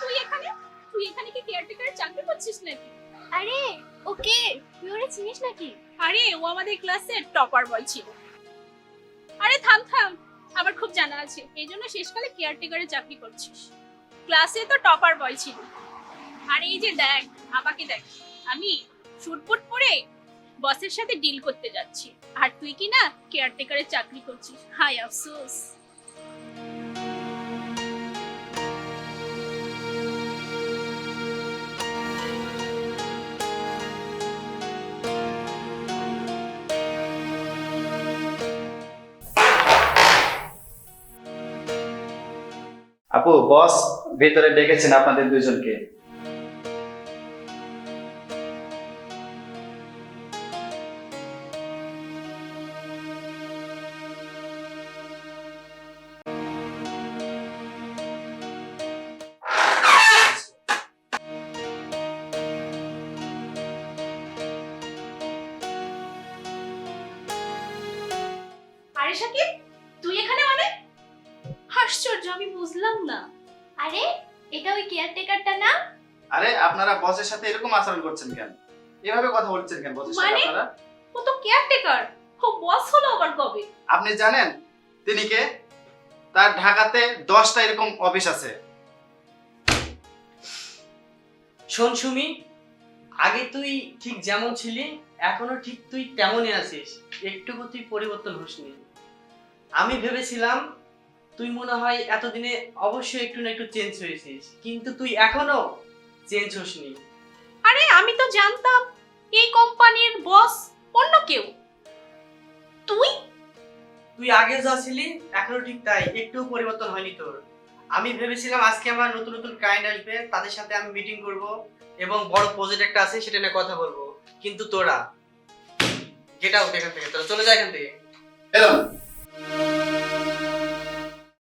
তুই এখানে? তুই এখানে কি কেয়ারটেকার চাকরি করছিস নাকি? আরে ওকে চিনিস নাকি? আরে ও আমাদের ক্লাসের টপার বয় ছিল। আরে থাম থাম আমার খুব জানা আছে। এই জন্য শেষকালে কেয়ারটেকারের চাকরি করছিস। ক্লাসে তো টপার বয় ছিল। আর এই যে দেখ আমাকে দেখ আমি শুটপুট পরে বসের সাথে ডিল করতে যাচ্ছি। আর তুই কি না কেয়ারটেকারের চাকরি করছিস? হাই আফসোস। আপু বস ভেতরে ডেকেছেন আপনাদের দুজনকে। আরে সাকিব বুঝলাম না। আরে এটা ওই কেয়ারটেকারটা না আরে আপনারা বসের সাথে এরকম আচরণ করছেন কেন? এভাবে কথা বলছেন কেন বসের সাথে মানে? আপনারা? ও তো কেয়ারটেকার ও বস হলো আবার কবে? আপনি জানেন তিনি কে? তার ঢাকাতে দশটা এরকম অফিস আছে। শোন সুমি আগে তুই ঠিক যেমন ছিলি এখনও ঠিক তুই তেমনই আছিস। একটুকু তুই পরিবর্তন হসনি। আমি ভেবেছিলাম তুই মনে হয় এতদিনে অবশ্যই একটু না একটু চেঞ্জ হয়েছিস। কিন্তু তুই এখনও চেঞ্জ হসনি। আরে আমি তো জানতাম এই কোম্পানির বস অন্য কেউ। তুই? তুই আগে যা ছিলি এখনও ঠিক তাই। একটু পরিবর্তন হয়নি তোর। আমি ভেবেছিলাম আজকে আমার নতুন নতুন ক্লায়েন্ট আসবে তাদের সাথে আমি মিটিং করব এবং বড় প্রজেক্ট একটা আছে সেটা নিয়ে কথা বলব। কিন্তু তোরা গেট আউট এখান থেকে। তোরা চলে যা এখান থেকে। এরম